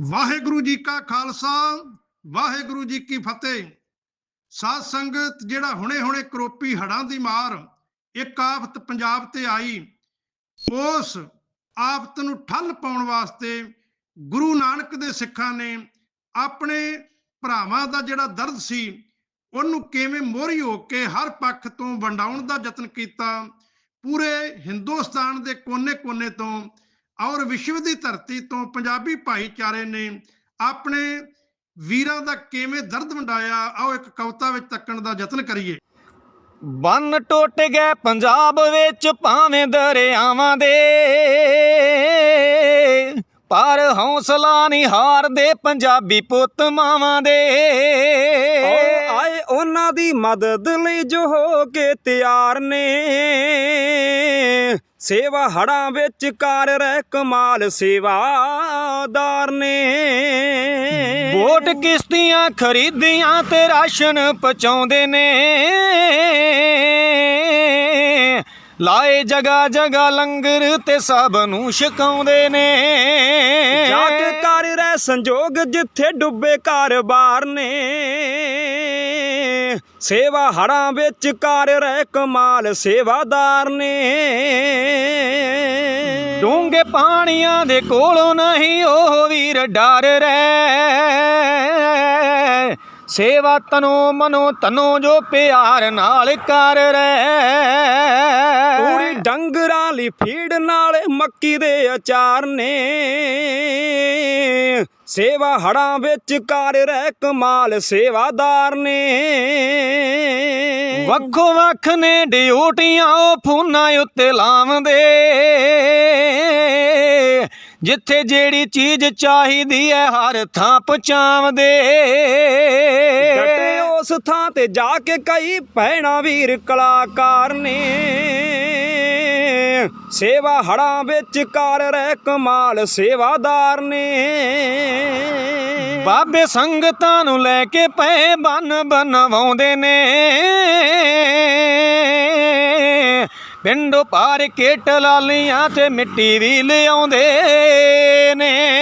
ਵਾਹਿਗੁਰੂ ਜੀ ਕਾ ਖਾਲਸਾ, ਵਾਹਿਗੁਰੂ ਜੀ ਕੀ ਫਤਿਹ। ਸਾਧ ਸੰਗਤ ਜਿਹੜਾ ਹੁਣੇ-ਹੁਣੇ ਕਰੋਪੀ ਹੜਾਂ ਦੀ ਮਾਰ ਇੱਕ ਆਫਤ ਪੰਜਾਬ ਤੇ ਆਈ, ਉਸ ਆਫਤ ਨੂੰ ਠੱਲ ਪਾਉਣ ਵਾਸਤੇ ਗੁਰੂ ਨਾਨਕ ਦੇ ਸਿੱਖਾਂ ਨੇ ਆਪਣੇ ਭਰਾਵਾਂ ਦਾ ਜਿਹੜਾ ਦਰਦ ਸੀ, ਉਹਨੂੰ ਕਿਵੇਂ ਮੋਹਰੀ ਹੋ ਕੇ ਹਰ ਪੱਖ ਤੋਂ ਵੰਡਾਉਣ ਦਾ ਯਤਨ ਕੀਤਾ, ਪੂਰੇ ਹਿੰਦੁਸਤਾਨ ਦੇ ਕੋਨੇ-ਕੋਨੇ ਤੋਂ ਔਰ ਵਿਸ਼ਵ ਦੀ ਧਰਤੀ ਤੋਂ ਪੰਜਾਬੀ ਭਾਈਚਾਰੇ ਨੇ ਆਪਣੇ ਵੀਰਾਂ ਦਾ ਕਿਵੇਂ ਦਰਦ ਵੰਡਾਇਆ ਆਓ ਇੱਕ ਕਵਿਤਾ ਵਿੱਚ ਤੱਕਣ ਦਾ ਯਤਨ ਕਰੀਏ। ਬੰਨ ਟੁੱਟ ਗਏ ਪੰਜਾਬ ਵਿੱਚ ਭਾਵੇਂ ਦਰਿਆਵਾਂ ਦੇ ਪਰ ਹੌਸਲਾ ਨਹੀਂ ਹਾਰਦੇ ਪੰਜਾਬੀ ਪੁੱਤ ਮਾਵਾਂ ਦੇ। ਆਏ ਉਹਨਾਂ ਦੀ ਮਦਦ ਲਈ ਜੋ ਹੋ ਕੇ ਤਿਆਰ ਨੇ ਸੇਵਾ ਹੜਾਂ ਵਿੱਚ ਕਰ ਰਹਿ ਕਮਾਲ ਸੇਵਾਦਾਰ ਨੇ। ਵੋਟ ਕਿਸ਼ਤੀਆਂ ਖਰੀਦੀਆਂ ਤੇ ਰਾਸ਼ਨ ਪਹੁੰਚਾਉਂਦੇ ਨੇ। ਲਾਏ ਜਗਾ ਜਗਾ ਲੰਗਰ ਤੇ ਸਭ ਨੂੰ ਛਕਾਉਂਦੇ ਨੇ। ਜਾ ਕੇ ਕਰ ਰਹਿ ਸੰਜੋਗ ਜਿੱਥੇ ਡੁੱਬੇ ਕਾਰੋਬਾਰ ਨੇ। ਸੇਵਾ ਹੜਾਂ ਵਿੱਚ ਕਰ ਰਹਿ ਕਮਾਲ ਸੇਵਾਦਾਰ ਨੇ। ਡੂੰਘੇ ਪਾਣੀਆਂ ਦੇ ਕੋਲੋਂ ਨਹੀਂ ਉਹ ਵੀਰ ਡਰ ਰਹਿ। ਸੇਵਾ ਤਨੋ ਮਨੋ ਤਨੋ ਜੋ ਪਿਆਰ ਨਾਲ ਕਰ ਪੂਰੀ ਰਹਿ ਡੰਗਰਾਂ ਲਈ ਫੀਡ ਨਾਲ ਮੱਕੀ ਦੇ ਅਚਾਰ ਨੇ। ਸੇਵਾ ਹੜਾਂ ਵਿੱਚ ਕਰ ਰਹਿ ਕਮਾਲ ਸੇਵਾਦਾਰ ਨੇ। ਵੱਖੋ ਵੱਖ ਨੇ ਡਿਊਟੀਆਂ ਉਹ ਫੋਨਾਂ ਉੱਤੇ ਲਾਉਂਦੇ। ਜਿੱਥੇ ਜਿਹੜੀ ਚੀਜ਼ ਚਾਹੀਦੀ ਹੈ ਹਰ ਥਾਂ ਪਹੁੰਚਾਉਂਦੇ। ਡਟੇ ਉਸ ਥਾਂ ਤੇ ਜਾ ਕੇ ਕਈ ਭੈਣਾ ਵੀਰ ਕਲਾਕਾਰ ਨੇ। ਸੇਵਾ ਹੜਾਂ ਵਿੱਚ ਕਰ ਰਹਿ ਕਮਾਲ ਸੇਵਾਦਾਰ ਨੇ। ਬਾਬੇ ਸੰਗਤਾਂ ਨੂੰ ਲੈ ਕੇ ਪਏ ਬੰਨ ਬਣਵਾਉਂਦੇ ਨੇ। ਪਿੰਡੋਂ ਪਾਰ ਕੇ ਟਲਾਲੀਆਂ ਤੇ ਮਿੱਟੀ ਵੀ ਲਿਆਉਂਦੇ ਨੇ।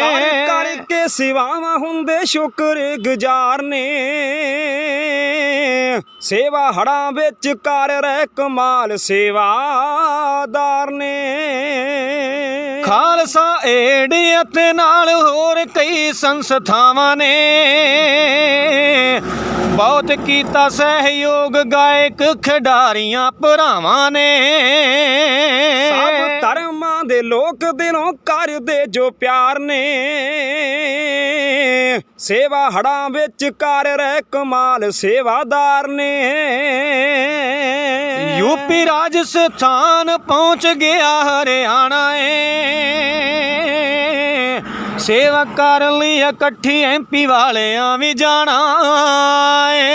ਕਰ ਕਰਕੇ ਸੇਵਾਵਾਂ ਹੁੰਦੇ ਸ਼ੁਕਰ ਗੁਜ਼ਾਰ ਨੇ। ਸੇਵਾ ਹੜਾਂ ਵਿੱਚ ਕਰ ਰਹਿ ਕਮਾਲ ਸੇਵਾਦਾਰ ਨੇ ਖਾਲਸਾ ਏਡ ਅਤੇ ਨਾਲ ਹੋਰ ਕਈ ਸੰਸਥਾਵਾਂ ਨੇ। ਬਹੁਤ ਕੀਤਾ ਸਹਿਯੋਗ ਗਾਇਕ ਖਿਡਾਰੀਆਂ ਭਰਾਵਾਂ ਨੇ। ਸਭ ਧਰਮਾਂ ਦੇ ਲੋਕ ਦਿਲੋਂ ਕਰਦੇ ਜੋ ਪਿਆਰ ਨੇ। ਸੇਵਾ ਹੜਾਂ ਵਿੱਚ ਕਰ ਰਹਿ ਕਮਾਲ ਸੇਵਾਦਾਰ ਨੇ। ਯੂਪੀ ਰਾਜਸਥਾਨ ਪਹੁੰਚ ਗਿਆ ਹਰਿਆਣਾ ਏ। ਸੇਵਾ ਕਰਨ ਲਈ ਇਕੱਠੀ ਐਮਪੀ ਵਾਲਿਆਂ ਵੀ ਜਾਣਾ ਏ।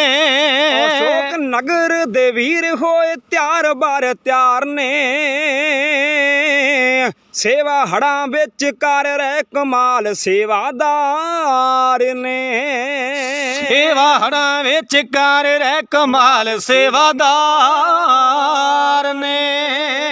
ਅਸ਼ੋਕ ਨਗਰ ਦੇ ਵੀਰ ਹੋਏ ਤਿਆਰ ਬਾਰ ਤਿਆਰ ਨੇ। ਸੇਵਾ ਹੜਾਂ ਵਿੱਚ ਕਰ ਰਹਿ ਕਮਾਲ ਸੇਵਾਦਾਰ ਨੇ। ਸੇਵਾ ਹੜਾਂ ਵਿੱਚ ਕਰ ਰਹਿ ਕਮਾਲ ਸੇਵਾਦਾਰ ਨੇ।